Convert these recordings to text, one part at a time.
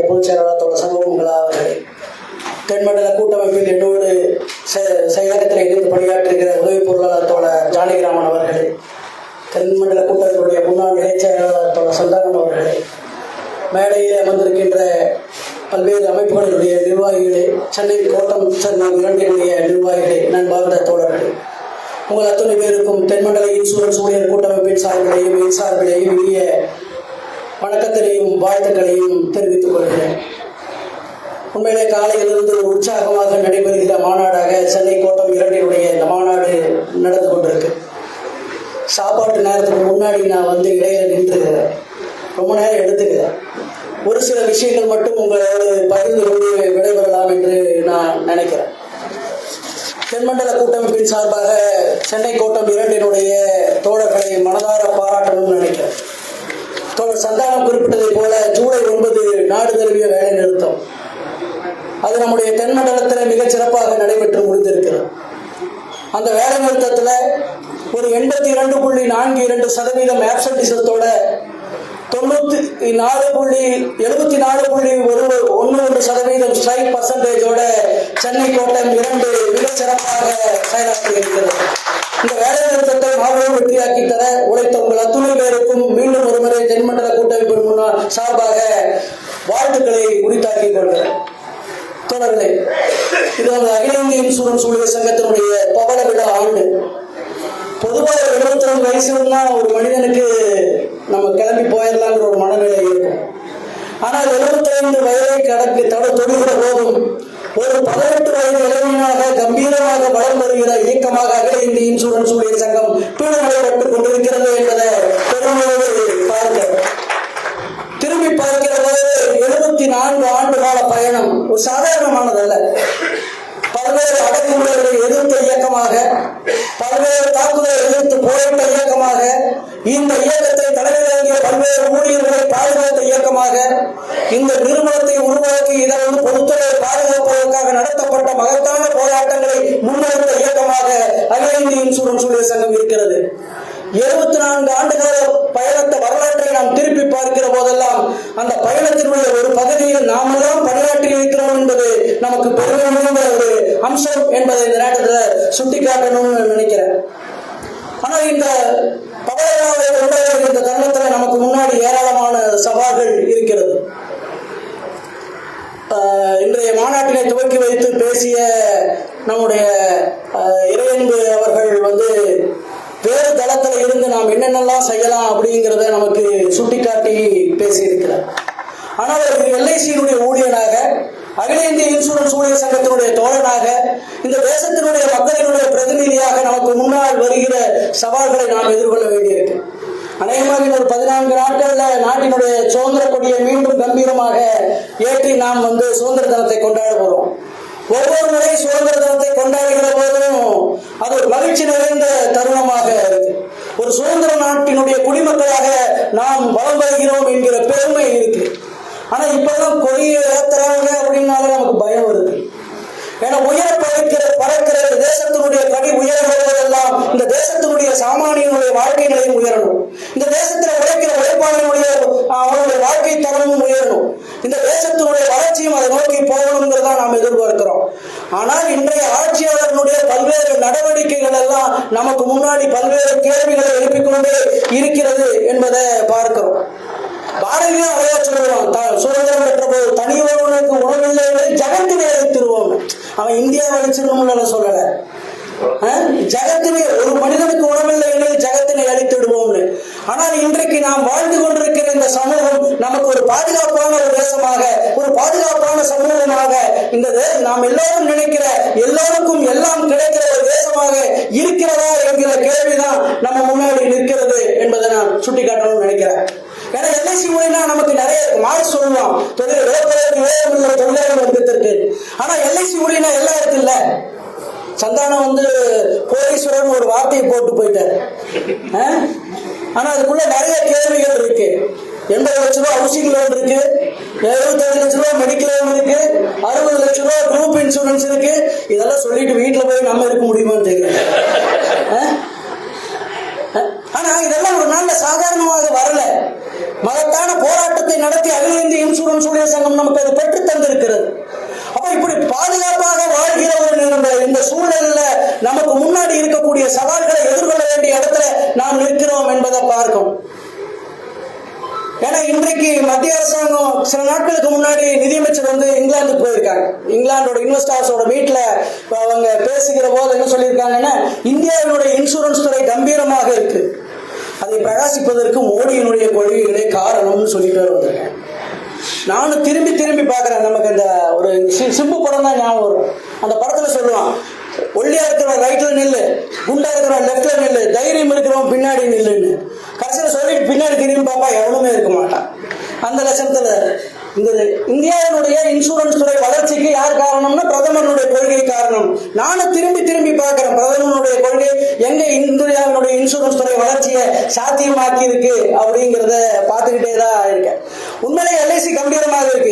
பொதுச் செயலாளர் தோழர் சண்முகமங்கலா தென்மண்டல கூட்டமைப்பில் என்னோடு செயலகத்தில் இருந்து பணியாற்றுகிற உதவி பொருளாளர் தோழர் ஜானகிராமன் அவர்களே தென்மண்டல கூட்டத்தினுடைய முன்னாள் இணைச் செயலாளர் தோழர் சந்தானம் அவர்களே மேடையில் அமர்ந்திருக்கின்ற பல்வேறு அமைப்புகளுடைய நிர்வாகிகளே சென்னை கோட்டம் சென்னை இரண்டினுடைய நிர்வாகிகளே நண்பார்ந்த தோழர்களே உங்கள் அத்துணை பேருக்கும் தென்மண்டல இன்சூரன்ஸ் ஊழியர் கூட்டமைப்பின் சார்பிலேயும் மின்சார்பிலேயும் இனிய வணக்கத்தினையும் வாழ்த்துக்களையும் தெரிவித்துக் கொள்கிறேன். உண்மையிலே காலையிலிருந்து ஒரு உற்சாகமாக நடைபெறுகிற மாநாடாக சென்னை கோட்டம் இரண்டினுடைய இந்த மாநாடு நடந்து கொண்டிருக்கு. சாப்பாட்டு நேரத்துக்கு முன்னாடி நான் வந்து இடையில நின்று ரொம்ப நேரம் எடுத்துக்கிறேன் ஒரு சில விஷயங்கள் மட்டும் உங்களோடு பகிர்ந்து கொண்டு விடைபெறலாம் என்று நான் நினைக்கிறேன். தென்மண்டல கூட்டமைப்பின் சார்பாக சென்னை கோட்டம் இரண்டினுடைய தோழர்களை மனதார பாராட்டணும்னு நினைக்கிறேன். தோழர் சந்தானம் குறிப்பிட்டதை போல ஜூலை ஒன்பது நாடு தழுவிய வேலை நிறுத்தம். அது நம்முடைய தென்மண்டலத்தில் மிகச் சிறப்பாக நடைபெற்று முடிந்திருக்கிறது. அந்த வேலை நிறுத்தத்தில் ஒரு எண்பத்தி இரண்டு புள்ளி நான்கு இரண்டு சதவீதம் ஆப்சன்டிசத்தோட தொண்ணூத்தி நாலு புள்ளி எழுபத்தி நாலு புள்ளி ஒரு ஒன்று ஒன்று சதவீதம் ஸ்ட்ரைக் பர்சன்டேஜோட சென்னை கோட்டம் இரண்டு மிகச் சிறப்பாக செயலாற்றி இருக்கிறது. இந்த வேலை நிறுத்தத்தை மாபெரும் வெற்றியாக்கி தர உழைத்த உங்கள் அத்துணை பேருக்கும் மீண்டும் ஒருமுறை தென்மண்டல கூட்டமைப்பின் முன்னால் சார்பாக வாழ்த்துக்களை உரித்தாக்கிக் கொள்கிறேன். தொடர்களே இது வந்து அகில இந்திய இன்சூரன்ஸ் ஊழியர் சங்கத்தினுடைய பவள விழா ஆண்டு. பொதுவாக எழுபத்தி ரெண்டு வயசுலாம் ஒரு மனிதனுக்கு நம்ம கிளம்பி போயிடலாங்கிற ஒரு மனநிலை இருக்கும். ஆனால் எழுபத்தைந்து வயதை கடக்கு தட தொடுகிற போதும் ஒரு பதினெட்டு வயது இளைஞனாக கம்பீரமாக வளம் வருகிற இயக்கமாக அகில இந்திய இன்சூரன்ஸ் ஊழியர் சங்கம் பீடுநடைபெற்றுக் கொண்டிருக்கிறது என்பதை பெருமையோடு பார்க்க. திரும்பி பார்க்கிற போது எழுபத்தி நான்கு ஆண்டு கால பயணம் ஒரு சாதாரணமானதல்ல. பல்வேறு அடக்குமுறைகளை எதிர்த்த இயக்கமாக எதிர்த்து போராட்ட இயக்கமாக இந்த இயக்கத்தை தலைமை தாங்கிய பல்வேறு ஊழியர்களை பாதுகாத்த இயக்கமாக இந்த நிறுவனத்தை உருவாக்கி இதன் பொதுத்துறை பாதுகாப்பதற்காக நடத்தப்பட்ட மகத்தான போராட்டங்களை முன்னெடுத்த இயக்கமாக அகில இந்திய இன்சூரன்ஸ் ஊழியர் சங்கம் இருக்கிறது. எழுபத்தி நான்கு ஆண்டுகால பயணத்தை வரலாற்றை நாம் திருப்பி பார்க்கிற போதெல்லாம் அந்த பயணத்தினுடைய ஒரு பகுதியில் நாமெல்லாம் பணியாற்றி இருக்கிறோம் என்பது நமக்கு பெருமை மிகுந்த ஒரு அம்சம் என்பதை இந்த நேரத்தில் சுட்டிக்காட்டணும்னு நினைக்கிறேன். ஆனால் இந்த பகலாவை கொண்டாடுகிற இந்த தருணத்தில் நமக்கு முன்னாடி ஏராளமான சவால்கள் இருக்கிறது. இன்றைய மாநாட்டினை துவக்கி வைத்து பேசிய நம்முடைய இறையன்பு அவர்கள் வந்து வேறு தளத்தில் இருந்து நாம் என்னென்னலாம் செய்யலாம் அப்படிங்கிறத நமக்கு சுட்டிக்காட்டி பேசியிருக்கிறார். ஆனால் ஒரு எல்ஐசியினுடைய ஊழியனாக அகில இந்திய இன்சூரன்ஸ் ஊழியர் சங்கத்தினுடைய தோழனாக இந்த தேசத்தினுடைய மக்களினுடைய பிரதிநிதியாக நமக்கு முன்னால் வருகிற சவால்களை நாம் எதிர்கொள்ள வேண்டியிருக்கு. அநேகமாக இன்னொரு பதினான்கு நாட்கள்ல நாட்டினுடைய சுதந்திர கொடியை மீண்டும் கம்பீரமாக ஏற்றி நாம் வந்து சுதந்திர தினத்தை கொண்டாட போறோம். ஒவ்வொரு முறை சுதந்திர தினத்தை கொண்டாடுகிற போதும் அது ஒரு மகிழ்ச்சி நிறைந்த தருணமாக இருக்கு. ஒரு சுதந்திர நாட்டினுடைய குடிமக்களாக நாம் வளம் வருகிறோம் என்கிற பெருமை இருக்கு. ஆனா இப்பெல்லாம் கொடியை ஏத்துறாங்க அப்படின்னாலே நமக்கு பயம் வருது. ஏன்னா உயர பறக்கிற பறக்கிற இந்த தேசத்தினுடைய கடி உயர இந்த தேசத்தினுடைய சாமானியனுடைய வாழ்க்கை நிலையும் உயரணும். இந்த தேசத்தில் உழைக்கிற உழைப்பாளனுடைய அவனுடைய வாழ்க்கை தரமும் உயரணும். இந்த தேசத்தினுடைய வளர்ச்சியும் அதை நோக்கி போகணுங்கிறதா நாம் எதிர்பார்க்கிறோம். ஆனால் இன்றைய ஆட்சியாளர்களுடைய பல்வேறு நடவடிக்கைகள் எல்லாம் நமக்கு முன்னாடி பல்வேறு கேள்விகளை எழுப்பிக் கொண்டே இருக்கிறது என்பதை பார்க்கிறோம். பாரதியார் அழையா சொல்லுவான் த- சுதந்திரம் பெற்ற போது தனி ஒருவனுக்கு உணவில்லை என்று ஜகத்தினை அழைத்திருவோம் அவன் இந்தியாவை அழிச்சிடணும்னு சொல்லல. அஹ்? ஜகத்தினை ஒரு மனிதனுக்கு உணவில்லை என்று ஜகத்தினை அழித்து விடுவோம்னு ஆனால் இன்றைக்கு நாம் வாழ்ந்து கொண்டிருக்கிற இந்த சமூகம் நமக்கு ஒரு பாதுகாப்பான ஒரு தேசமாக ஒரு பாதுகாப்பான சமூகமாக இந்த நாம் எல்லாரும் நினைக்கிற எல்லோருக்கும் எல்லாம் கிடைக்கிற ஒரு தேசமாக இருக்கிறதா என்கிற கேள்விதான் நம்ம முன்னாடி நிற்கிறது என்பதை நான் சுட்டிக்காட்டணும்னு நினைக்கிறேன். கடைசி முறைனா நமக்கு நிறைய மாறி சொல்லலாம் தொழில் வேப்பதற்கு வேகம் இல்லை தொழிலாளர் வர்க்கத்திற்கு ஆனா எல்ஐசி ஊழியனா எல்லாம் இருக்குல்ல சந்தானம் வந்து கோடீஸ்வரன் ஒரு வார்த்தையை போட்டு போயிட்டார். ஆ? ஆனா அதுக்குள்ள நிறைய கேள்விகள் இருக்கு. எண்பது லட்ச ரூபா ஹவுசிங் லோன் இருக்கு. எழுபத்தஞ்சு லட்ச ரூபா மெடிக்கல் லோன் இருக்கு. அறுபது லட்ச ரூபா குரூப் இன்சூரன்ஸ் இருக்கு. இதெல்லாம் சொல்லிட்டு வீட்டுல போய் நம்ம இருக்க முடியுமான்னு தெரியல. ஆ? ஆனா இதெல்லாம் ஒரு நாள்ல சாதாரணமாக வரல. மகத்தான போராட்டத்தை நடத்தி அகில இந்திய இன்சூரன்ஸ் ஊழியர் சங்கம் நமக்கு அது பெற்று தந்திருக்கிறது. அப்ப இப்படி பாதுகாப்பாக வாழ்கிற ஒரு இந்த இந்த சூழ்நிலையில நமக்கு முன்னாடி இருக்கக்கூடிய சவால்களை எதிர்கொள்ள வேண்டிய இடத்துல நாம் நிற்கிறோம் என்பதை பார்க்கும். ஏன்னா இன்றைக்கு மத்திய அரசாங்கம் சில நாட்களுக்கு முன்னாடி நிதியமைச்சர் வந்து இங்கிலாந்துக்கு போயிருக்காங்க. இங்கிலாந்தோட இன்வெஸ்டர்ஸோட வீட்டில் அவங்க பேசுகிற போது என்ன சொல்லியிருக்காங்கன்னா இந்தியாவினுடைய இன்சூரன்ஸ் துறை கம்பீரமாக இருக்கு. அதை பிரகாசிப்பதற்கு மோடியினுடைய கொள்கைகளே காரணம்னு சொல்லிட்டு வந்திருக்கேன். நானும் திரும்பி திரும்பி பார்க்குறேன். நமக்கு இந்த ஒரு சி- சிம்பு படம் தான் ஞாபகம் வரும். அந்த படத்தில் சொல்லுவான் ஒல்லியா இருக்கிறவன் ரைட்ல நில்லு குண்டா இருக்கிறவன் லெஃப்ட்ல நில்லு தைரியம் இருக்கிறவன் பின்னாடி நில்லுன்னு. கடைசியில் சொல்லிட்டு பின்னாடி திரும்பி பாப்பா எவனுமே இருக்க மாட்டான். அந்த லட்சத்தில் இந்த இந்தியாவினுடைய இன்சூரன்ஸ் துறை வளர்ச்சிக்கு யார் காரணம்னா பிரதமருடைய கொள்கை காரணம். நானும் திரும்பி திரும்பி பார்க்கிறேன். பிரதமருடைய கொள்கை எங்க இந்தியாவினுடைய இன்சூரன்ஸ் துறை வளர்ச்சியை சாத்தியமாக்கி இருக்கு அப்படிங்கிறத பார்த்துக்கிட்டே தான் இருக்கேன். உண்மையிலே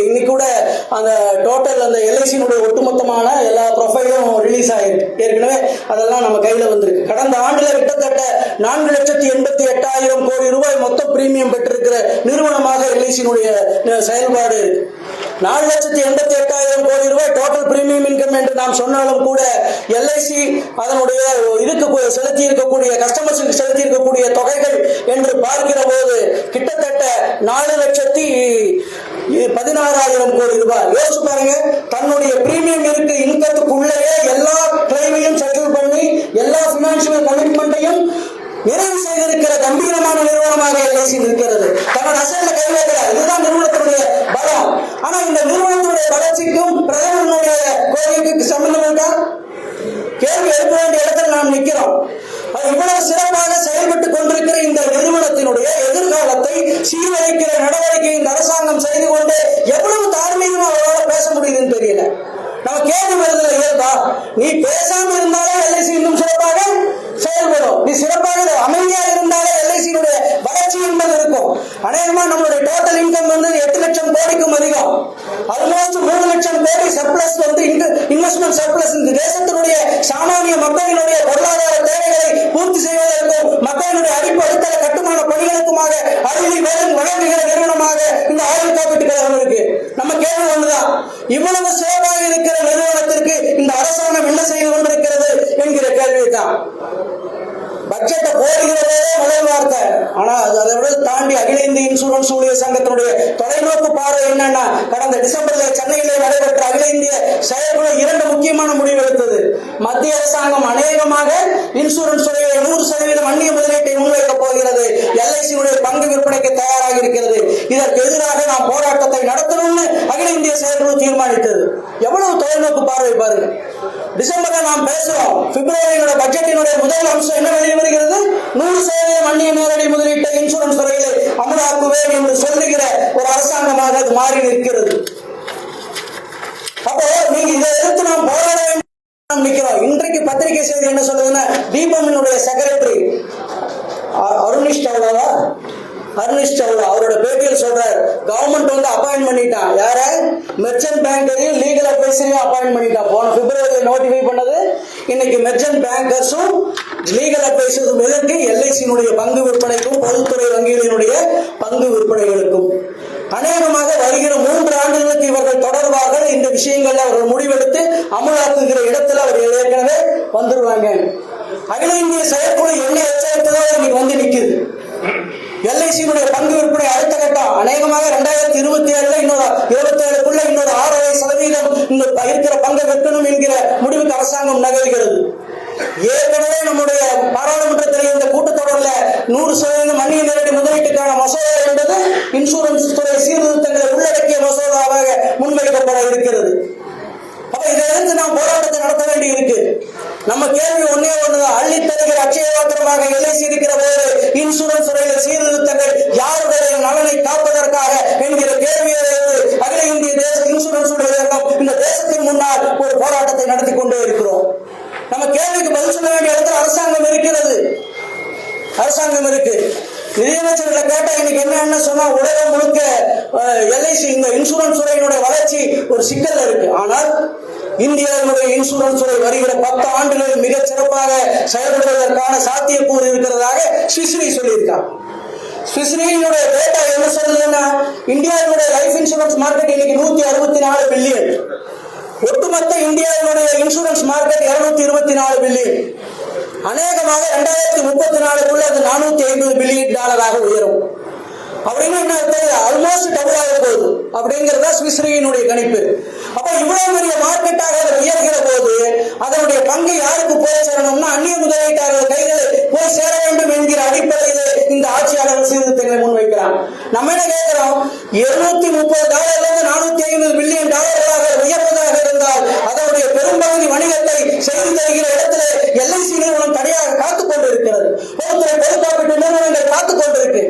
இன்னைக்கு கூட அந்த டோட்டல் அந்த எல்ஐசியினுடைய ஒட்டுமொத்தமான எல்லா ப்ரொஃபைலும் ரிலீஸ் ஆயிருக்கு. ஏற்கனவே அதெல்லாம் நம்ம கையில வந்திருக்கு. கடந்த ஆண்டுல கிட்டத்தட்ட நான்கு லட்சத்தி எண்பத்தி எட்டாயிரம் கோடி ரூபாய் மொத்த பிரீமியம் பெற்றிருக்கிற நிறுவனமாக எல்ஐசியினுடைய செயல்பாடு இருக்கு. நாலு லட்சத்தி எண்பத்தி எட்டாயிரம் கோடி ரூபாய் டோட்டல் பிரீமியம் இன்கம் என்று நாம் சொன்னாலும் கூட எல்ஐசி அதனுடைய இதுக்கு செலுத்தி இருக்கக்கூடிய கஸ்டமர்ஸுக்கு செலுத்தி இருக்கக்கூடிய தொகைகள் என்று பார்க்கிற போது கிட்டத்தட்ட நாலு லட்சத்தி பதினாறாயிரம் கோடி ரூபாய். யோசிச்சு பாருங்க தன்னுடைய பிரீமியம் இருக்கு இன்கத்துக்குள்ளேயே எல்லா கிளைமையும் செட்டில் பண்ணி எல்லா பினான்சியல் கமிட்மெண்ட்டையும் நிறைவு செய்திருக்கிற கம்பீரமான நிறுவனமாக எல்ஐசி இருக்கிறது தன்னோட அசல்ல கைவேற்ற இதுதான் நிறுவனத்தினுடைய ஆனா இந்த நிறுவனத்துடைய வளர்ச்சிக்கும் பிரதமர் ஆனா அது அதை விட தாண்டி அகில இந்திய இன்சூரன்ஸ் ஊழியர் சங்கத்தினுடைய தொலைநோக்கு பார்வை என்னன்னா கடந்த டிசம்பர்ல சென்னையிலே நடைபெற்ற அகில இந்திய செயற்குழு இரண்டு முக்கியமான முடிவு எடுத்தது. மத்திய அரசாங்கம் அநேகமாக இன்சூரன்ஸ் துறையை நூறு சதவீதம் அந்நிய முதலீட்டை முன்வைக்கப் போகிறது. எல்ஐசியுடைய பங்கு விற்பனைக்கு தயாராக இருக்கிறது. இதற்கு எதிராக நாம் போராட்டத்தை நடத்தணும். தீர்மானித்தது. எவ்வளவு தொலைநோக்கு பார்வை பாருங்க. டிசம்பர்ல நாம் பேசுறோம் பிப்ரவரியோட பட்ஜெட்டினுடைய முதல் அம்சம் என்ன வெளியே வருகிறது? நூறு சதவீதம் அந்நிய நேரடி முதலீட்டை இன்சூரன்ஸ் துறையில் அமலாக்குவேன் என்று சொல்லுகிற ஒரு அரசாங்கமாக அது மாறி நிற்கிறது. அப்போ நீங்க இதை எதிர்த்து நாம் போராட வேண்டும் நிற்கிறோம். இன்றைக்கு பத்திரிகை செய்தி என்ன சொல்லுதுன்னா தீபமினுடைய செக்ரட்டரி அருணிஷ் சாவ்லாவா ஹர்னிஷ் சவுலா அவரோட பேட்டியில் சொல்றாரு கவர்மெண்ட் வந்து அப்பாயின்ட் பண்ணிட்டான். யார? மெர்ச்சன்ட் பேங்கரையும் லீகல் அட்வைசரையும் அப்பாயின்ட் பண்ணிட்டான். போன பிப்ரவரியில் நோட்டிஃபை பண்ணது இன்னைக்கு மெர்ச்சன்ட் பேங்கர்ஸும் லீகல் அட்வைசரும் எதற்கு எல்ஐசியினுடைய பங்கு விற்பனைக்கும் பொதுத்துறை வங்கிகளினுடைய பங்கு விற்பனைகளுக்கும். அநேகமாக வருகிற மூன்று ஆண்டுகளுக்கு இவர்கள் தொடர்பாக இந்த விஷயங்கள்ல அவர்கள் முடிவெடுத்து அமலாக்குகிற இடத்துல அவர்கள் ஏற்கனவே வந்துருவாங்க. அகில இந்திய செயற்குழு என்ன எச்சரித்ததோ இன்னைக்கு வந்து நிற்குது எல்ஐசியினுடைய பங்கு விற்பனை அடுத்த கட்டம் அநேகமாக இரண்டாயிரத்தி இருபத்தி ஏழுல இன்னொரு இருபத்தி ஏழுக்குள்ள இன்னொரு ஆறரை சதவீதம் இந்த இருக்கிற பங்கை விற்கணும் என்கிற முடிவுக்கு அரசாங்கம் நகர்கிறது. ஏற்கனவே நம்முடைய பாராளுமன்றத்தில் இந்த கூட்டத்தொடரில் நூறு சதவீதம் அந்நிய நேரடி முதலீட்டுக்கான மசோதா என்பது இன்சூரன்ஸ் துறை சீர்திருத்தங்களை உள்ளடக்கிய மசோதாவாக முன்வைக்கப்பட இருக்கிறது. அப்ப இதை நாம் போராட்டத்தை நடத்த வேண்டி இருக்கு நம்ம கேள்வி ஒன்னே ஒண்ணுதான். அள்ளி தருகிற அட்சயபாத்திரமாக எல்லை இருக்கிற போது இன்சூரன்ஸ் துறையில சீர்திருத்தங்கள் யாருடைய நலனை காப்பதற்காக என்கிற கேள்வியை அகில இந்திய தேச இன்சூரன்ஸ் உடைய இயக்கம் இந்த தேசத்தின் முன்னால் ஒரு போராட்டத்தை நடத்தி கொண்டே இருக்கிறோம். நம்ம கேள்விக்கு பதில் சொல்ல வேண்டிய இடத்துல அரசாங்கம் இருக்கிறது. அரசாங்கம் இருக்கு. நிதியமைச்சர்களை கேட்டா இன்னைக்கு என்ன என்ன சொன்னா உலகம் முழுக்க எல்ஐசி இந்த இன்சூரன்ஸ் துறையினுடைய வளர்ச்சி ஒரு சிக்கல் இருக்கு. ஆனால் இந்தியாவினுடைய இன்சூரன்ஸ் துறை வருகிற பத்து ஆண்டுகளில் மிக சிறப்பாக செயல்படுவதற்கான சாத்தியக்கூறு இருக்கிறதாக சுஸ்ரீ சொல்லியிருக்காங்க. சுவிஸ்ரீனுடைய டேட்டா என்ன சொல்லுதுன்னா இந்தியாவினுடைய லைஃப் இன்சூரன்ஸ் மார்க்கெட் இன்னைக்கு நூத்தி அறுபத்தி நாலு பில்லியன் ஒட்டுமொத்த இந்தியாவினுடைய இன்சூரன்ஸ் மார்க்கெட் இருநூத்தி இருபத்தி நாலு பில்லியன் அநேகமாக ரெண்டாயிரத்தி முப்பத்தி நாலுக்குள்ள அது நானூத்தி ஐம்பது பில்லியன் டாலராக உயரும். அப்படின்னு என்ன ஆல்மோஸ்ட் டபுள் ஆக போகுது. அப்படிங்கிறத சுவிஸ்ரீயினுடைய கணிப்பு. அப்ப இவ்வளவு பெரிய மார்க்கெட்டாக அது உயர்கிற போது அதனுடைய பங்கு யாருக்கு போய் சேரணும்னா அந்நிய முதலீட்டாளர்கள் கைகள் போய் சேர வேண்டும் என்கிற அடிப்படையில் இந்த ஆட்சியாளர் சீர்திருத்தங்களை முன்வைக்கிறான் நம்ம என்ன கேட்கிறோம்? இருநூத்தி முப்பது டாலர்ல இருந்து நானூத்தி ஐம்பது பில்லியன் டாலர்களாக உயர்வதாக இருந்தால் அதனுடைய பெரும்பகுதி வணிகத்தை செய்து தருகிற இடத்துல எல்ஐசி நிறுவனம் தனியாக காத்துக் கொண்டிருக்கிறது. பொதுத்துறை பொது காப்பீட்டு நிறுவனங்கள் காத்துக் கொண்டிருக்கு.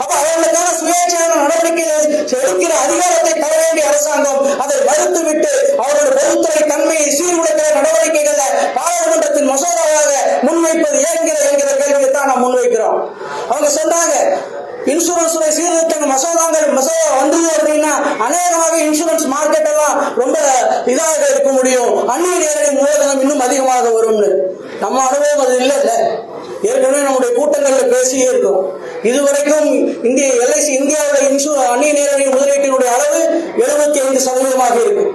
அப்ப அவர்களுக்கான சுயேட்சையான நடவடிக்கைகளை எடுக்கிற அதிகாரத்தை தர வேண்டிய அரசாங்கம் அதை மறுத்துவிட்டு அவர்களுடைய பொதுத்துறை தன்மையை சீர்குலைக்கிற நடவடிக்கைகளை பாராளுமன்றத்தின் மசோதாவாக முன்வைப்பது ஏங்கிற என்கிற கேள்வியை தான் நாம் முன்வைக்கிறோம். அவங்க சொன்னாங்க இன்சூரன்ஸ் சீர்திருத்தங்க மசோதாங்கள் மசோதா வந்தது அப்படின்னா அநேகமாக இன்சூரன்ஸ் மார்க்கெட் எல்லாம் ரொம்ப இதாக இருக்க முடியும். அந்நிய நேரடி மூலதனம் இன்னும் அதிகமாக வரும்னு. நம்ம அனுபவம் அது இல்லை இல்லை ஏற்கனவே நம்முடைய கூட்டங்களில் பேசியே இருக்கோம். இதுவரைக்கும் இந்திய எல்ஐசி இந்தியாவோட இன்சூரன் அந்நிய நேரடி முதலீட்டினுடைய அளவு எழுபத்தி ஐந்து சதவீதமாக இருக்கு.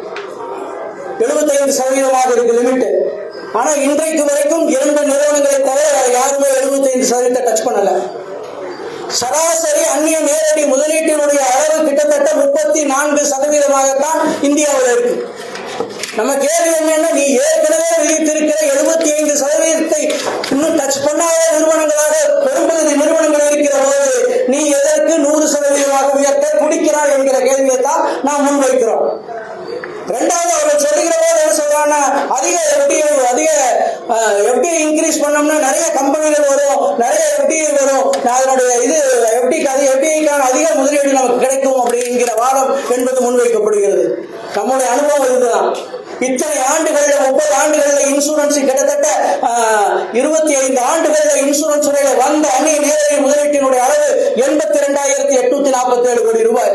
எழுபத்தி ஐந்து சதவீதமாக இருக்கு லிமிட் ஆனா இன்றைக்கு வரைக்கும் இரண்டு நிறுவனங்களை தவிர யாருமே எழுபத்தி ஐந்து சதவீதத்தை டச் பண்ணல. சராசரி அந்நிய நேரடி முதலீட்டினுடைய அளவு கிட்டத்தட்ட முப்பத்தி நான்கு சதவீதமாகத்தான் இந்தியாவில் இருக்கு. நம்ம கேள்வி என்னன்னா நீ ஏற்கனவே விதித்திருக்கிற எழுபத்தி ஐந்து சதவீதத்தை இன்னும் டச் பண்ணாத நிறுவனங்களாக பெரும்பகுதி நிறுவனங்கள் இருக்கிற போது நீ எதற்கு நூறு சதவீதமாக உயர்த்த குடிக்கிறாய் என்கிற கேள்வியை தான் நாம் முன்வைக்கிறோம். ரெண்டாவது அவர் சொல்லுகிற போது என்ன சொல்றாங்க அதிக எஃப்டிஐ அதிக எஃப்டிஐ இன்க்ரீஸ் பண்ணோம்னா நிறைய கம்பெனிகள் வரும் நிறைய எஃப்டிஐ வரும். அதனுடைய இது எஃப்டிக்கு அது எஃப்டிஐக்கான அதிக முதலீடு நமக்கு கிடைக்கும் அப்படிங்கிற வாதம் என்பது முன்வைக்கப்படுகிறது நம்முடைய அனுபவம் இதுதான் இத்தனை ஆண்டுகள்ல முப்பது ஆண்டுகள்ல இன்சூரன்ஸ் கிட்டத்தட்ட இருபத்தி ஐந்து ஆண்டுகள்ல இன்சூரன்ஸ் துறையில வந்த அந்நிய நேரடி முதலீட்டினுடைய அளவு எண்பத்தி ரெண்டாயிரத்தி எட்நூத்தி நாற்பத்தி ஏழு கோடி ரூபாய்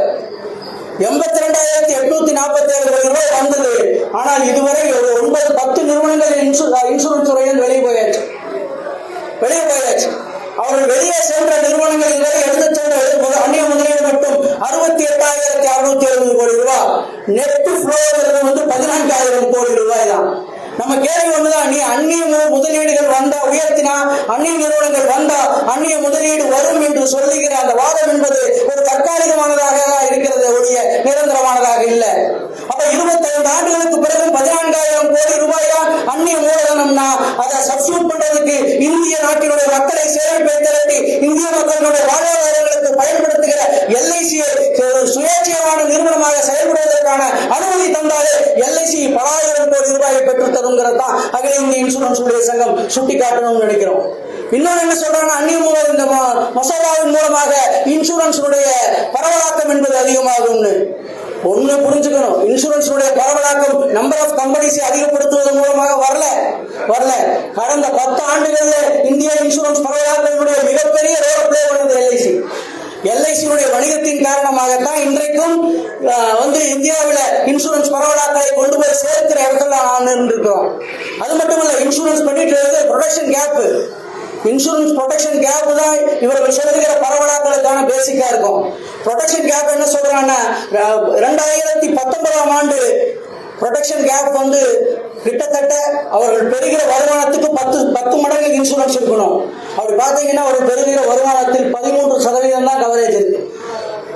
எண்பத்தி ரெண்டாயிரத்தி எட்நூத்தி நாற்பத்தி ஏழு கோடி ரூபாய் வந்தது ஆனால் இதுவரை ஒரு ஒன்பது பத்து நிறுவனங்கள் இன்சூ- இன்சூரன்ஸ் துறையில் வெளியே போயாச்சு வெளியே போயாச்சு அவர்கள் வெளியே சென்ற நிறுவனங்கள் இதுவரை எடுத்து சென்ற முதல் அந்நிய முதலீடு மட்டும் அறுபத்தி எட்டாயிரத்தி அறுநூத்தி எழுபது கோடி ரூபாய் நெட் ஃப்ளோ வந்து பதினான்காயிரம் கோடி ரூபாய் தான் நம்ம கேள்வி ஒண்ணுதான் நீ அந்நிய மு- முதலீடுகள் வந்தா உயர்த்தினா அந்நிய நிறுவனங்கள் வந்தா அந்நிய முதலீடு வரும் என்று சொல்லுகிற அந்த வாதம் என்பது ஒரு தற்காலிகமானதாக தான் இருக்கிறது ஒழிய நிரந்தரமானதாக இல்லை. அப்ப இருபத்தைந்து ஆண்டுகளுக்கு பிறகு பதினான்காயிரம் கோடி ரூபாய் தான் அந்நிய மூலதனம்னா அதை சப்ஸ்டியூட் பண்றதுக்கு இந்திய நாட்டினுடைய மக்களை சேமிப்பை திரட்டி இந்திய மக்களுடைய வாழ்வாதாரங்களுக்கு பயன்படுத்துகிற எல்ஐசி சுயேட்சையான நிறுவனமாக செயல்படுவதற்கான அனுமதி தந்தாலே எல்ஐசி பலாயிரம் கோடி ரூபாயை பெற்று தருங்கிறது தான் அகில இந்திய இன்சூரன்ஸ் உடைய சங்கம் சுட்டிக்காட்டணும்னு நினைக்கிறோம். இன்னொன்னு என்ன சொல்றாங்க அந்நிய மூலம் இந்த மசோதாவின் மூலமாக இன்சூரன்ஸ் பரவலாக்கம் என்பது அதிகமாகும்னு. ஒண்ணு புரிஞ்சுக்கணும். இன்சூரன்ஸ் பரவலாக்கம் நம்பர் ஆஃப் கம்பெனிஸை அதிகப்படுத்துவதன் மூலமாக வரல. வரல. கடந்த பத்து ஆண்டுகள்ல இந்திய இன்சூரன்ஸ் பரவலாக்கத்தினுடைய மிகப்பெரிய ரோல் பிளே பண்ணது எல்ஐசி எல்ஐசியுடைய வணிகத்தின் காரணமாகத்தான் இன்றைக்கும் வந்து இந்தியாவில் இன்சூரன்ஸ் பரவலாக்களை கொண்டு போய் சேர்க்கிற இடத்துல நான் இருக்கிறோம் அது மட்டும் இல்ல இன்சூரன்ஸ் பண்ணிட்டு protection gap insurance protection gap தான் இவர்கள் சொல்லுகிற பரவலாக்களுக்கான பேசிக்கா இருக்கும். ப்ரொடெக்ஷன் கேப் என்ன சொல்றாங்கன்னா ரெண்டாயிரத்தி பத்தொன்பதாம் ஆண்டு ப்ரொடெக்ஷன் கேப் வந்து கிட்டத்தட்ட அவர்கள் பெறுகிற வருமானத்துக்கு பத்து பத்து மடங்கு இன்சூரன்ஸ் இருக்கணும். அப்படி பார்த்தீங்கன்னா ஒரு பெறுகிற வருமானத்தில் பதிமூன்று சதவீதம் தான் கவரேஜ் இருக்கு.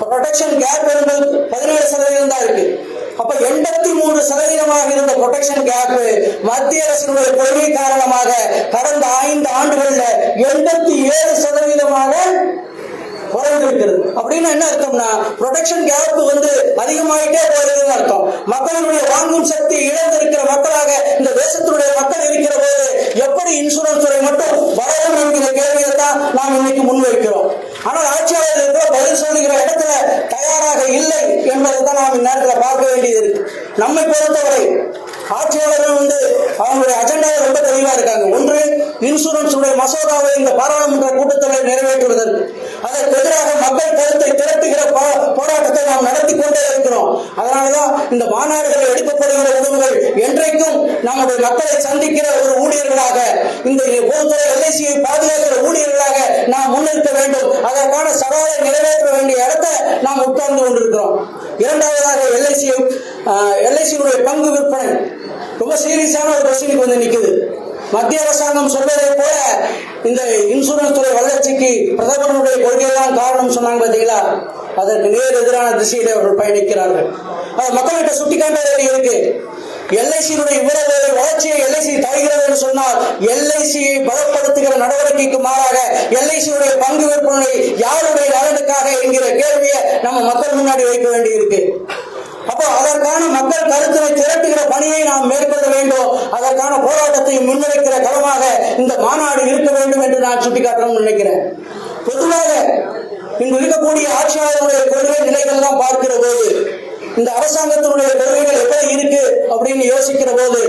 ப்ரொடெக்ஷன் கேப் என்பது பதினேழு சதவீதம் தான் இருக்கு. அப்ப எண்பத்தி மூன்று சதவீதமாக இருந்த ப்ரொடெக்ஷன் கேப் மத்திய அரசினுடைய கொள்கை காரணமாக கடந்த ஐந்து ஆண்டுகள்ல எண்பத்தி ஏழு சதவீதமாக குறைந்திருக்கிறது. அப்படின்னு என்ன அர்த்தம்னா புரொடெக்ஷன் கேப் வந்து அதிகமாயிட்டே போகிறதுன்னு அர்த்தம். மக்களுடைய வாங்கும் சக்தி இழந்திருக்கிற மக்களாக இந்த தேசத்தினுடைய மக்கள் இருக்கிற போது எப்படி இன்சூரன்ஸ் துறை மட்டும் வளரும் என்கிற கேள்வியை தான் நாம் இன்னைக்கு முன்வைக்கிறோம். ஆனால் ஆட்சியாளர்களுக்கு பதில் சொல்லி இடத்துல தயாராக இல்லை என்பதை தான் நாம் இந்நேரத்தில் பார்க்க வேண்டியது இருக்கு நம்மை பொறுத்தவரை ஆட்சியாளர்கள் வந்து அவங்களுடைய அஜெண்டாவை ரொம்ப தெளிவா இருக்காங்க. ஒன்று இன்சூரன்ஸ் உடைய மசோதாவை இந்த பாராளுமன்ற கூட்டத்தொடரை நிறைவேற்றுவதற்கு. அதற்கு எதிராக மக்கள் கருத்தை திரட்டுகிற போராட்டத்தை நாம் நடத்தி கொண்டே இருக்கிறோம். அதனாலதான் இந்த மாநாடுகள் எடுக்கப்படுகிற உணவுகள் என்றைக்கும் நம்முடைய மக்களை சந்திக்கிற ஒரு ஊழியர்களாக இந்த பொதுத்துறை எல்ஐசியை பாதுகாக்கிற ஊழியர்களாக நாம் முன்னிறுத்த வேண்டும். அதற்கான சவாலை நிறைவேற்ற வேண்டிய இடத்தை நாம் உட்கார்ந்து கொண்டிருக்கிறோம். இரண்டாவதாக எல்ஐசி எல்ஐசியுடைய பங்கு விற்பனை. ரொம்ப சீரியஸான ஒரு பிரச்சனைக்கு வந்து நிற்குது மத்திய அரசாங்கம் சொல்வதை போல இந்த இன்சூரன்ஸ் துறை வளர்ச்சிக்கு பிரதமருடைய கொள்கைதான் காரணம் சொன்னாங்க பார்த்தீங்களா அதற்கு நேர் எதிரான திசையிலே அவர்கள் பயணிக்கிறார்கள். மக்கள்கிட்ட சுட்டிக்காட்ட இருக்கு. எல்ஐசியினுடைய இவ்வளவு வளர்ச்சியை எல்ஐசி தருகிறது என்று சொன்னால் எல்ஐசியை பலப்படுத்துகிற நடவடிக்கைக்கு மாறாக எல்ஐசியுடைய பங்கு விற்பனை யாருடைய நலனுக்காக என்கிற கேள்வியை நம்ம மக்கள் முன்னாடி வைக்க வேண்டி இருக்கு அப்போ அதற்கான மக்கள் கருத்தினை திரட்டுகிற பணியை நாம் மேற்கொள்ள வேண்டும். அதற்கான போராட்டத்தை முன்வைக்கிற களமாக இந்த மாநாடு இருக்க வேண்டும் என்று நான் சுட்டிக்காட்டணும்னு நினைக்கிறேன். பொதுவாக இங்கு இருக்கக்கூடிய ஆட்சியாளர்களுடைய கொள்கை நிலைகள் எல்லாம் பார்க்கிற போது இந்த அரசாங்கத்தினுடைய கொள்கைகள் எப்படி இருக்கு அப்படின்னு யோசிக்கிற போது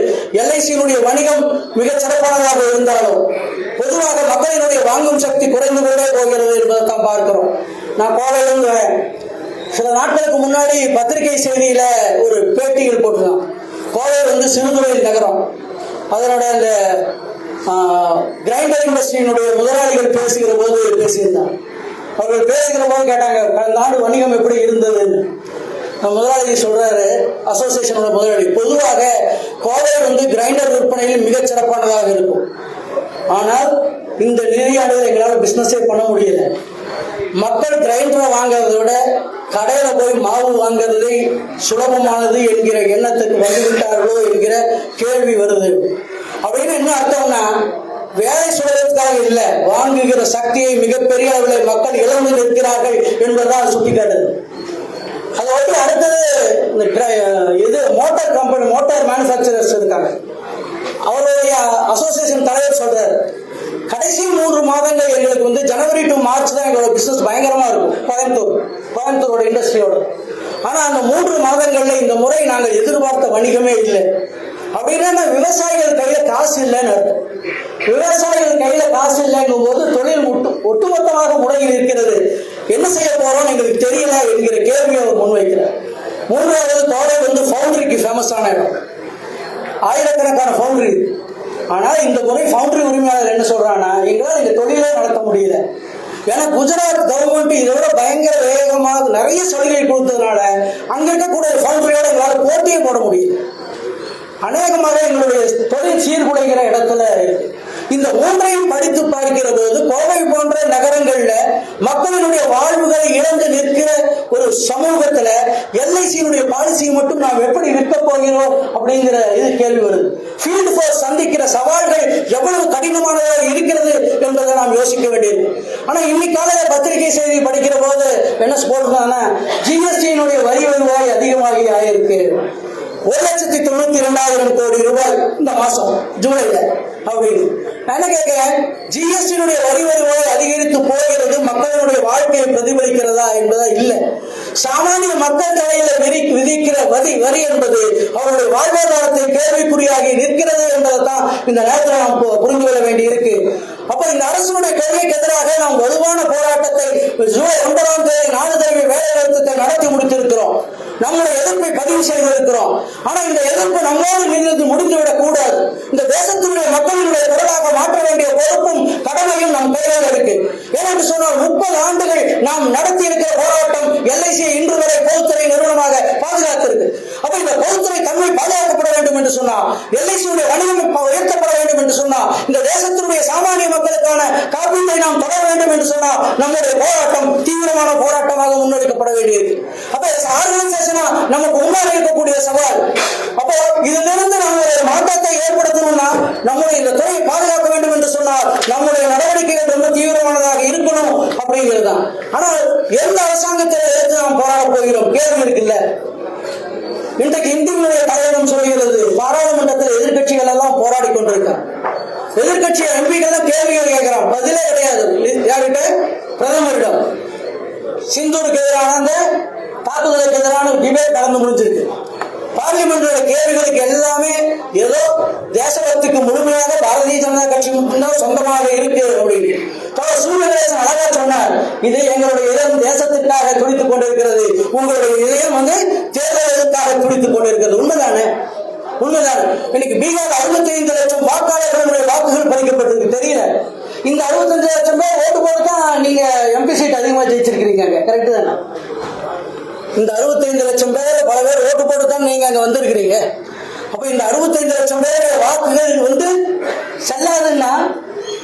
எல்ஐசியினுடைய வணிகம் மிகச் சிறப்பானதாக இருந்தாலும் பொதுவாக மக்களினுடைய வாங்கும் சக்தி குறைந்து கொண்டே போகிறது என்பதை தான் பார்க்கிறோம். நான் கோவையிலிருந்து வரேன் சில நாட்களுக்கு முன்னாடி பத்திரிகை செய்தியில ஒரு பேட்டிகள் போட்டிருந்தான். கோவை வந்து சிறுதுறையில் நகரம். அதனோட அந்த கிரைண்டர் இண்டஸ்ட்ரியினுடைய முதலாளிகள் பேசுகிற போது பேசியிருந்தான் அவர்கள் பேசுகிற போது கேட்டாங்க கடந்த ஆண்டு வணிகம் எப்படி இருந்ததுன்னு. முதலாளி சொல்றாரு அசோசியேஷனோட முதலாளி. பொதுவாக கோவை வந்து கிரைண்டர் விற்பனையில் மிகச் சிறப்பானதாக இருக்கும். ஆனால் இந்த நிதியாண்டுகள் எங்களால் பிசினஸே பண்ண முடியல. மக்கள் கிரைண்டரை வாங்குறதை விட கடையில போய் மாவு வாங்குறது சுலபமானது என்கிற எண்ணத்துக்கு வந்துவிட்டார்களோ என்கிற கேள்வி வருது. அப்படின்னு என்ன அர்த்தம்னா வேலை சுழலுக்காக இல்லை வாங்குகிற சக்தியை மிகப்பெரிய அளவில் மக்கள் இழந்து நிற்கிறார்கள் என்பதுதான் சுட்டிக்காட்டுது. அதை அடுத்தது இந்த இது மோட்டார் கம்பெனி மோட்டார் மேனுஃபேக்சரர்ஸ் இருக்காங்க அவருடைய அசோசியேஷன் தலைவர் சொல்றாரு கடைசி மூன்று மாதங்கள் எங்களுக்கு வந்து ஜனவரி டு மார்ச் தான் எங்களோட பிசினஸ் பயங்கரமா இருக்கும் கோயம்புத்தூர் கோயம்புத்தூரோட இண்டஸ்ட்ரியோட ஆனா அந்த மூன்று மாதங்கள்ல இந்த முறை நாங்கள் எதிர்பார்த்த வணிகமே இல்லை. அப்படின்னா விவசாயிகள் கையில காசு இல்லைன்னு அர்த்தம். விவசாயிகள் கையில காசு இல்லைங்கும் போது தொழில் ஒட்டுமொத்தமாக முறையில் இருக்கிறது என்ன செய்ய போறோம் எங்களுக்கு தெரியல என்கிற கேள்வியை அவர் முன்வைக்கிறார். மூன்றாவது கோவை வந்து ஃபவுண்டரிக்கு ஃபேமஸான இடம். ஆயிரக்கணக்கான ஃபவுண்டரி ஆனால் இந்த முறை ஃபவுண்டரி உரிமையாளர் என்ன சொல்றாங்கன்னா எங்களால் இந்த தொழிலே நடத்த முடியல. ஏன்னா குஜராத் கவர்மெண்ட் இதை விட பயங்கர வேகமாக நிறைய சலுகை கொடுத்ததுனால அங்க இருக்கக்கூடிய ஃபவுண்டரியோட எங்களால் போட்டியே போட முடியல. அநேகமாக எங்களுடைய தொழில் சீர்குலைகிற இடத்துல இருக்கு. இந்த மூன்றையும் படித்து பார்க்கிற போது கோவை போன்ற நகரங்கள்ல மக்களினுடைய வாழ்வுகளை இழந்து நிற்கிற ஒரு சமூகத்துல எல்ஐசியினுடைய பாலிசியை மட்டும் நாம் எப்படி விற்க போகிறோம் அப்படிங்கிற இது கேள்வி வருது. ஃபீல்டு போர் சந்திக்கிற சவால்கள் எவ்வளவு கடினமானதாக இருக்கிறது என்பதை நாம் யோசிக்க வேண்டியது. ஆனா இன்னைக்கு காலையில பத்திரிகை செய்தி படிக்கிற போது என்ன போட்டிருந்தாங்கன்னா ஜிஎஸ்டியினுடைய வரி வருவாய் அதிகமாகி ஆயிருக்கு. ஒரு லட்சத்தி தொண்ணூத்தி இரண்டாயிரம் கோடி ரூபாய் இந்த மாசம் ஜூலைல. அப்படின்னு. நான் என்ன கேட்கிறேன்? ஜிஎஸ்டியினுடைய வரி வருவாய் அதிகரித்து போகிறது மக்களுடைய வாழ்க்கையை பிரதிபலிக்கிறதா என்பதா? இல்லை. சாமானிய மக்கள் தலையில விதி விதிக்கிற வரி வரி என்பது அவருடைய வாழ்வாதாரத்தை கேள்விக்குறியாகி நிற்கிறது என்பதை தான் இந்த நேரத்தில் நாம் புரிந்து கொள்ள வேண்டி இருக்கு அப்ப இந்த அரசனுடைய கொள்கைக்கு எதிராக நாம் வலுவான போராட்டத்தை ஜூலை ஒன்பதாம் தேதி நாலு தடவை வேலை நிறுத்தத்தை நடத்தி முடித்திருக்கிறோம். நம்முடைய எதிர்ப்பை பதிவு செய்திருக்கிறோம். ஆனா இந்த எதிர்ப்பு நம்மோடு நின்று முடிந்துவிடக் கூடாது. இந்த தேசத்தினுடைய மக்களினுடைய குரலாக மாற்ற வேண்டிய பொறுப்பும் கடமையும் நம் கையில் இருக்கு. ஏனென்று சொன்னால் முப்பது ஆண்டுகள் நாம் நடத்தி இருக்கிற போராட்டம் எல்ஐசி இன்று வரை பொதுத்துறை நிறுவனமாக பாதுகாத்திருக்கு. அப்ப இந்த பொதுத்துறை தன்மை பாதுகாக்கப்பட வேண்டும் என்று சொன்னால் எல்ஐசி வணிகம் இப்ப உயர்த்தப்பட வேண்டும் என்று சொன்னால் இந்த தேசத்தினுடைய சாமானிய மக்களுக்கான காப்பீட்டை நாம் தொடர வேண்டும் என்று சொன்னால் நம்முடைய போராட்டம் தீவிரமான போராட்டமாக முன்னெடுக்கப்பட வேண்டியிருக்கு அப்ப ஆர்கனைசேஷனா நமக்கு முன்னாடி இருக்கக்கூடிய சவால் அப்போ இதிலிருந்து நம்ம ஒரு மாற்றத்தை ஏற்படுத்தணும்னா நம்முடைய இந்த துறையை பாதுகாக்க வேண்டும் என்று சொன்னால் நம்முடைய நடவடிக்கைகள் ரொம்ப தீவிரமானதாக இருக்கணும் அப்படிங்கிறது தான் ஆனால் எந்த அரசாங்கத்தை எடுத்து நாம் போராட போகிறோம் கேள்வி இருக்குல்ல இன்றைக்கு இந்தியனுடைய தலைவரம் சொல்கிறது பாராளுமன்றத்தில் எதிர்க்கட்சிகள் எல்லாம் போராடி கொண்டிருக்காங்க எதிர்க்கட்சி எம்பிகள் கேள்விகள் கேட்கிறான் பதிலே கிடையாது யார்கிட்ட பிரதமரிடம் சிந்தூருக்கு எதிரான அந்த தாக்குதலுக்கு எதிரான டிபேட் நடந்து முடிஞ்சிருக்கு பார்லிமெண்டோட கேள்விகளுக்கு எல்லாமே ஏதோ தேசபக்திக்கு முழுமையாக பாரதிய ஜனதா கட்சி மட்டும்தான் சொந்தமாக இருக்கு அப்படின்னு. பல சூரியநேசன் அழகா சொன்னார். இது எங்களுடைய இதயம் தேசத்திற்காக துடித்துக் கொண்டிருக்கிறது. உங்களுடைய இதயம் வந்து தேர்தலுக்காக துடித்துக் கொண்டிருக்கிறது உண்மைதானே உண்மைதான் இன்னைக்கு பீகார் அறுபத்தி ஐந்து லட்சம் வாக்காளர்களுடைய வாக்குகள் பறிக்கப்பட்டிருக்கு தெரியல இந்த அறுபத்தஞ்சு லட்சம் பேர் ஓட்டு போட்டு தான் நீங்க எம்பி சீட் அதிகமா ஜெயிச்சிருக்கிறீங்க கரெக்ட் தானே இந்த அறுபத்தைந்து லட்சம் பேர் பல பேர் ஓட்டு போட்டு தான் நீங்க அங்க வந்திருக்கிறீங்க அப்ப பதினைந்து லட்சம் பேர் வாக்குகள் வந்து செல்லாதுன்னா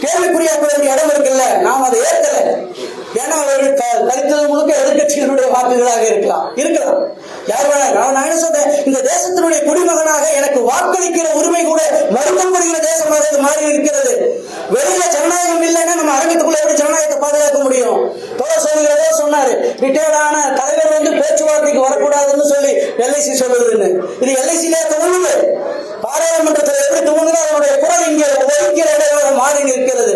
கேள்விக்குறியாக்க வேண்டிய இடம் இருக்குல்ல? நாம் அதை ஏற்கல. ஏன்னா அவர்கள் கழித்தது முழுக்க எதிர்கட்சிகளுடைய வாக்குகளாக இருக்கலாம். இருக்கலாம். யார் வேணா நான் நான் என்ன சொல்றேன்? இந்த தேசத்தினுடைய குடிமகனாக எனக்கு வாக்களிக்கிற உரிமை கூட மறுக்கப்படுகிற தேசமாக இது மாறி இருக்கிறது. வெளியில ஜனநாயகம் இல்லைன்னா நம்ம அரங்கத்துக்குள்ள எப்படி ஜனநாயகத்தை பாதுகாக்க முடியும்? தோழர் சொல்லுகிறதோ சொன்னாரு ரிட்டையர்டான தலைவர் வந்து பேச்சுவார்த்தைக்கு வரக்கூடாதுன்னு சொல்லி எல்ஐசி சொல்லுதுன்னு. இது எல்ஐசியிலே துவங்குது பாராளுமன்றத்தில் எப்படி துவங்குதோ அவருடைய குரல் இங்கே ஒதுக்கிற இடையோட மாறி நிற்கிறது.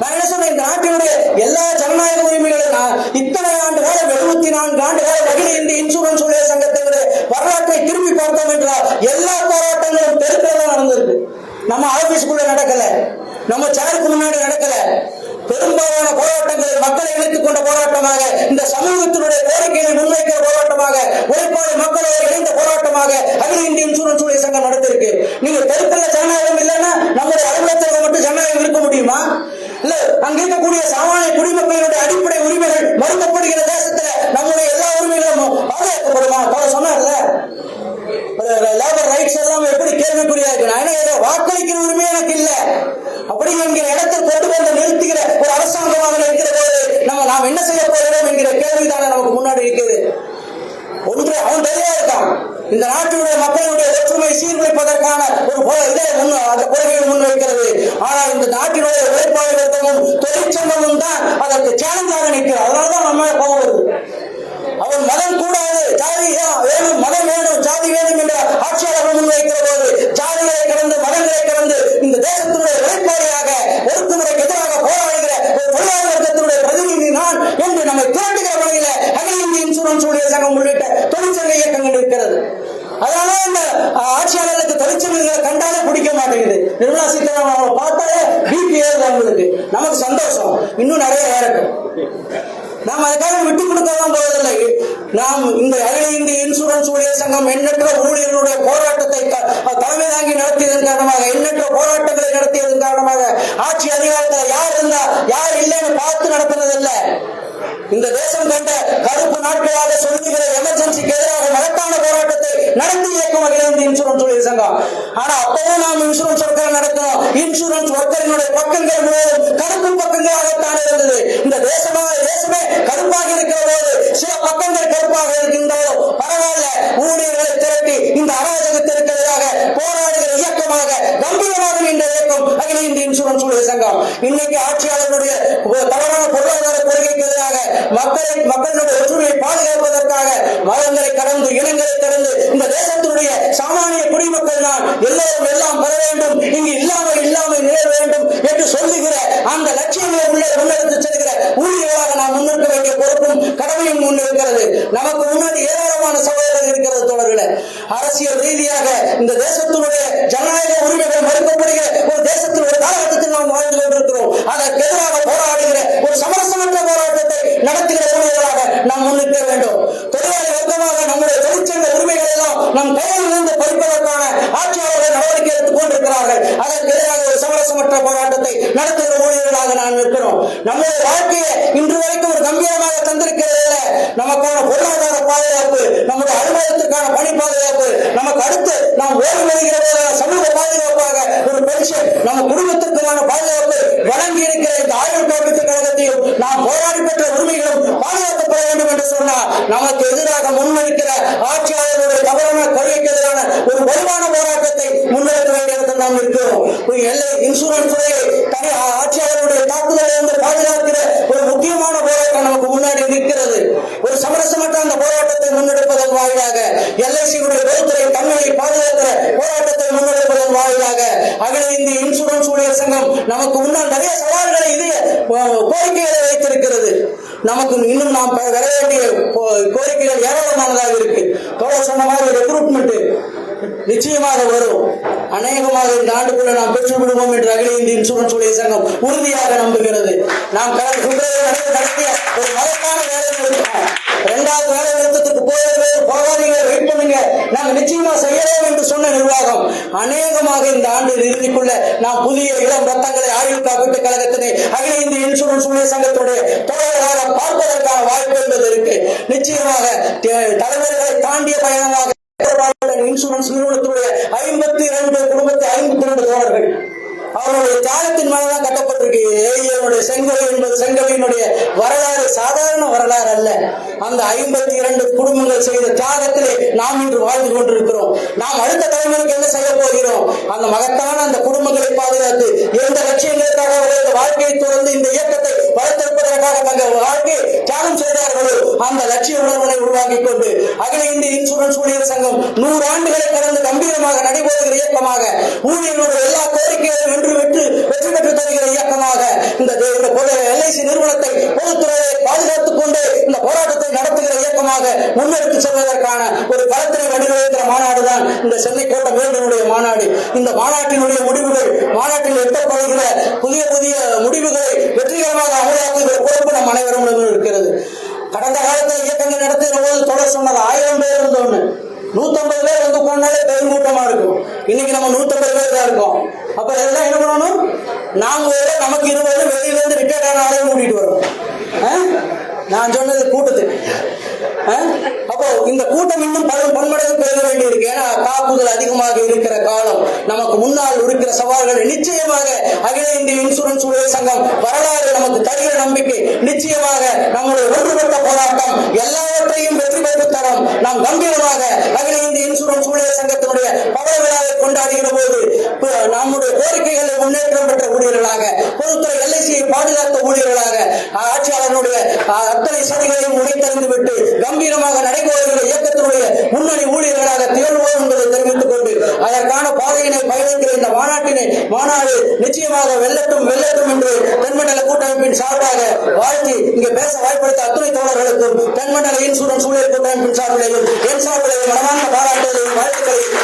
நான் என்ன இந்த நாட்டினுடைய எல்லா ஜனநாயக உரிமைகளும் இத்தனை ஆண்டு காலம் எழுபத்தி நான்கு ஆண்டு காலம் அகில இந்திய இன்சூரன்ஸ் ஊழிய சங்கத்தினுடைய வரலாற்றை திரும்பி பார்த்தோம் என்றால் எல்லா போராட்டங்களும் தெருக்கள் நடந்திருக்கு. நம்ம ஆபீஸ்க்குள்ள நடக்கல. நம்ம சேருக்கு முன்னாடி நடக்கல. பெரும்பாலான போராட்டங்கள் மக்களை இணைத்துக் கொண்ட போராட்டமாக இந்த சமூகத்தினுடைய கோரிக்கைகளை முன்வைக்கிற போராட்டமாக உழைப்பாளி மக்களோடு இணைந்த போராட்டமாக அகில இந்திய இன்சூரன்ஸ் ஊழிய முடியும் நீங்க தெருக்கல்ல ஜனநாயகம் இல்லைன்னா நம்முடைய அலுவலகத்தில் மட்டும் ஜனநாயகம் இருக்க முடியுமா? இல்ல அங்க இருக்கக்கூடிய சாமானிய குடிமக்களுடைய அடிப்படை உரிமைகள் மறுக்கப்படுகிற தேசத்துல நம்முடைய எல்லா உரிமைகளும் பாதுகாக்கப்படுமா அவர் சொன்னார்ல லேபர் ரைட்ஸ் எல்லாம் எப்படி கேள்விக்குறியா இருக்கு நான் என்ன கேட்கிறேன், வாக்களிக்கிற உரிமை எனக்கு இல்ல அப்படி என்கிற இடத்தை கொண்டு வந்து நிறுத்துகிற ஒரு அரசாங்கமாக இருக்கிற போது நம்ம நாம் என்ன செய்ய போகிறோம் என்கிற கேள்விதானே நமக்கு முன்னாடி இருக்குது ஒன்று அவன் தெளிவா இருக்கான் இந்த நாட்டினுடைய மக்களுடைய ஒற்றுமை சீர்குலைப்பதற்கான ஒரு போ- இதை முன் அந்த கொள்கையை முன்வைக்கிறது ஆனால் இந்த நாட்டினுடைய உழைப்பாளி வர்க்கமும் தொழிற்சங்கமும் தான் அதற்கு சேலஞ்சாக நிற்கிறது அதனாலதான் நம்ம மேல கோபம் வருது அவன் மதம் கூடாது ஜாதி ஏன் வேணும் மதம் வேணும் ஜாதி வேணும் என்ற ஆட்சியாளர்கள் முன்வைக்கிற போது ஜாதிகளை கடந்து மதங்களை கடந்து இந்த தேசத்தினுடைய உழைப்பாளியாக ஒடுக்குமுறைக்கு எதிராக போராடுகிற ஒரு தொழிலாளர் வர்க்கத்தினுடைய பிரதிநிதி நான் என்று நம்மை திரட்டுகிற வகையில அகில இந்திய இன்சூரன்ஸ் ஊழியர் சங்கம் உள்ளிட்ட தொழிற்சங்க இயக்கங்கள் இருக்கிறது அதனால இந்த அஹ், ஆட்சியாளர்களுக்கு தொழிற்சங்கங்களை கண்டாலே பிடிக்க மாட்டேங்குது நிர்மலா சீதாராமன் அவங்களை பார்த்தாலே பிபி ஏறுது அவங்களுக்கு நமக்கு சந்தோஷம் இன்னும் நிறைய ஏறட்டும் நாம் அதுக்காக விட்டு கொடுக்கலாம் போவதில்லை. நாம் இந்த அகில இந்திய இன்சூரன்ஸ் ஊழியர் சங்கம் எண்ணற்ற ஊழியர்களுடைய போராட்டத்தை தலைமை தாங்கி நடத்தியதன் காரணமாக எண்ணற்ற போராட்டங்களை நடத்தியதன் காரணமாக ஆட்சி அதிகாரத்தில் யார் இருந்தா யார் இல்லைன்னு பார்த்து நடத்தினதில்லை. இந்த தேசம் கண்ட கருப்பு நாட்களாக சொல்லுகிற எமர்ஜென்சிக்கு எதிராக மகத்தான நடந்து நடத்தி இயக்கும் அகில இந்திய இன்சூரன்ஸ் ஊழியர் சங்கம். ஆனா அப்பவும் நாம் இன்சூரன்ஸ் ஒர்க்கரை நடத்தினோம் இன்சூரன்ஸ் ஒர்க்கரினுடைய பக்கங்கள் முழுவதும் கருப்பு பக்கங்களாகத்தான் இருந்தது. இந்த தேசமாக தேசமே கருப்பாக இருக்கிற போது சில பக்கங்கள் கருப்பாக இருக்கின்றதோ பரவாயில்ல. ஊழியர்களை திரட்டி இந்த அராஜகத்திற்கு எதிராக போராடுகிற இயக்கமாக கம்பீரமாக நின்ற இயக்கம். அகில இந்திய இன்சூரன்ஸ் ஊழியர் சங்கம். இன்னைக்கு ஆட்சியாளர்களுடைய தவறான பொருளாதார கொள்கைக்கு எதிராக மக்களை மக்களுடைய ஒற்றுமையை பாதுகாப்பதற்காக மதங்களை கடந்து இனங்களை கடந்து இந்த தேசத்தினுடைய சாமானிய குடிமக்கள் தான் எல்லோரும் எல்லாம் பெற வேண்டும். இங்கு இல்லாமல் இல்லாமல் நிலை வேண்டும் என்று சொல்லுகிற அந்த லட்சியங்களை உள்ளே முன்னெடுத்து செல்கிற ஊழியர்களாக நாம் முன்னிற்க வேண்டிய பொறுப்பும் கடமையும் முன்னிருக்கிறது நமக்கு முன்னாடி ஏராளமான சகோதரர்கள் இருக்கிறது தோழர்களே. அரசியல் ரீதியாக இந்த தேசத்தினுடைய ஜனநாயக உரிமைகள் நாம் வர வேண்டிய கோரிக்கைகள் ஏராளமானதாக இருக்கு. தோழர் சொன்ன மாதிரி ரெக்ரூட்மெண்ட் நிச்சயமாக வரும். அநேகமாக இந்த ஆண்டுக்குள்ள நாம் பெற்று விடுவோம் என்று அகில இந்திய இன்சூரன்ஸ் ஊழியர் சங்கம் உறுதியாக நம்புகிறது. நாம் கடந்த பிப்ரவரி நடந்த நடத்திய ஒரு மகத்தான வேலை நிறுத்தம் இரண்டாவது வேலை அநேகமாக இந்த ஆண்டு இறுதிக்குள்ள நாம் புதிய இளம் ரத்தங்களை ஆயுள் காப்பீட்டு கழகத்தினை அகில இந்திய இன்சூரன்ஸ் ஊழியர் சங்கத்துடைய தொடர்களாக பார்ப்பதற்கான வாய்ப்பு என்பது இருக்கு. நிச்சயமாக தலைவர்களை தாண்டிய பயணமாக இன்சூரன்ஸ் நிறுவனத்துடைய ஐம்பத்தி இரண்டு குடும்பத்தை ஐம்பத்தி இரண்டு தோழர்கள் அவனுடைய தியாகத்தின் மேலதான் கட்டப்பட்டிருக்கு. ஏஐனுடைய செங்கோல் என்பது செங்கலையினுடைய வரலாறு சாதாரண வரலாறு அல்ல. அந்த ஐம்பத்தி இரண்டு குடும்பங்கள் செய்த தியாகத்திலே நாம் இன்று வாழ்ந்து கொண்டிருக்கிறோம். நாம் அடுத்த தலைமுறைக்கு என்ன செய்ய போகிறோம்? அந்த மகத்தான அந்த குடும்பங்களை பாதுகாத்து எந்த லட்சியங்களுக்காக அவர்களது வாழ்க்கையை தொடர்ந்து இந்த இயக்கத்தை வளர்த்திருப்பதற்காக தங்கள் வாழ்க்கையை தியாகம் செய்தார்களோ அந்த லட்சிய உணர்வனை உருவாக்கிக் கொண்டு அகில இந்திய இன்சூரன்ஸ் ஊழியர் சங்கம் நூறு ஆண்டுகளை கடந்து கம்பீரமாக நடைபெறுகிற இயக்கமாக ஊழியர்களுடைய எல்லா கோரிக்கைகளையும் வென்று வெற்று வெற்றி பெற்று தருகிற இயக்கமாக இந்த எல்ஐசி நிறுவனத்தை பொதுத்துறையை பாதுகாத்துக் கொண்டு இந்த போராட்டத்தை நடத்துகிற இயக்கமாக முன்னெடுத்து செல்வதற்கான ஒரு களத்தினை வடிவமைக்கிற மாநாடு தான் இந்த சென்னை கோட்டை வேந்தனுடைய மாநாடு. இந்த மாநாட்டினுடைய முடிவுகள் மாநாட்டில் எட்டப்படுகிற புதிய புதிய முடிவுகளை வெற்றிகரமாக அமலாக்குகிற பொறுப்பு நம் அனைவரும் இருக்கிறது. கடந்த காலத்தில் இயக்கங்கள் நடத்துகிற போது தொடர் சொன்னது ஆயிரம் பேர் இருந்தோன்னு நூத்தம்பது பேர் வந்து போனாலே பெருங்கூட்டமா இருக்கும். இன்னைக்கு நம்ம நூத்தம்பது பேர் தான் இருக்கோம். அப்ப இதெல்லாம் என்ன பண்ணணும்? நாங்க நமக்கு இருபது வெளியில இருந்து ரிட்டையர்ட் ஆன ஆளையும் கூட்டிட்டு வரோம். ஆ? நான் சொன்னது கூட்டத்துக்கு. ஆ? அப்போ இந்த கூட்டம் இன்னும் பல பன்மடங்கு பெருக வேண்டியிருக்கு. ஏன்னா காப்புகள் அதிகமாக இருக்கிற காலம். நமக்கு முன்னால் இருக்கிற சவால்கள் நிச்சயமாக அகில இந்திய இன்சூரன்ஸ் ஊழியர் சங்கம் வரலாறு நமக்கு தருகிற நம்பிக்கை நிச்சயமாக நம்முடைய ஒன்றுபட்ட போராட்டம் எல்லாவற்றையும் வெற்றி பெற்று தரும். நாம் கம்பீரமாக அகில இந்திய இன்சூரன்ஸ் ஊழியர் சங்கத்தினுடைய பல விழாவை கொண்டாடுகிற போது நம்முடைய கோரிக்கைகளை முன்னேற்றம் பெற்ற ஊழியர்களாக பொதுத்துறை எல்ஐசியை பாதுகாத்த ஊழியர்களாக ஆட்சியாளர்களுடைய அத்தனை சதிகளையும் உடைத்தறிந்து விட்டு கம்பீரமாக நடைபோகிற இயக்கத்தினுடைய முன்னணி ஊழியர்களாக திகழ்வோம் என்பதை தெரிவித்துக் கொண்டு அதற்கான பாதையினை பயணிக்கிற இந்த மாநாட்டினை மாநாடு நிச்சயமாக வெல்லட்டும் வெல்லட்டும் என்று தென்மண்டல கூட்டமைப்பின் சார்பாக வாழ்த்தி இங்கே பேச வாய்ப்படுத்த அத்துணை தோழர்களுக்கும் தென்மண்டல இன்சூரன்ஸ் ஊழியர் கூட்டமைப்பின் சார்பிலையும் என் சார்பிலையும் மனமான பாராட்டுகளையும் வாழ்த்துக்களையும்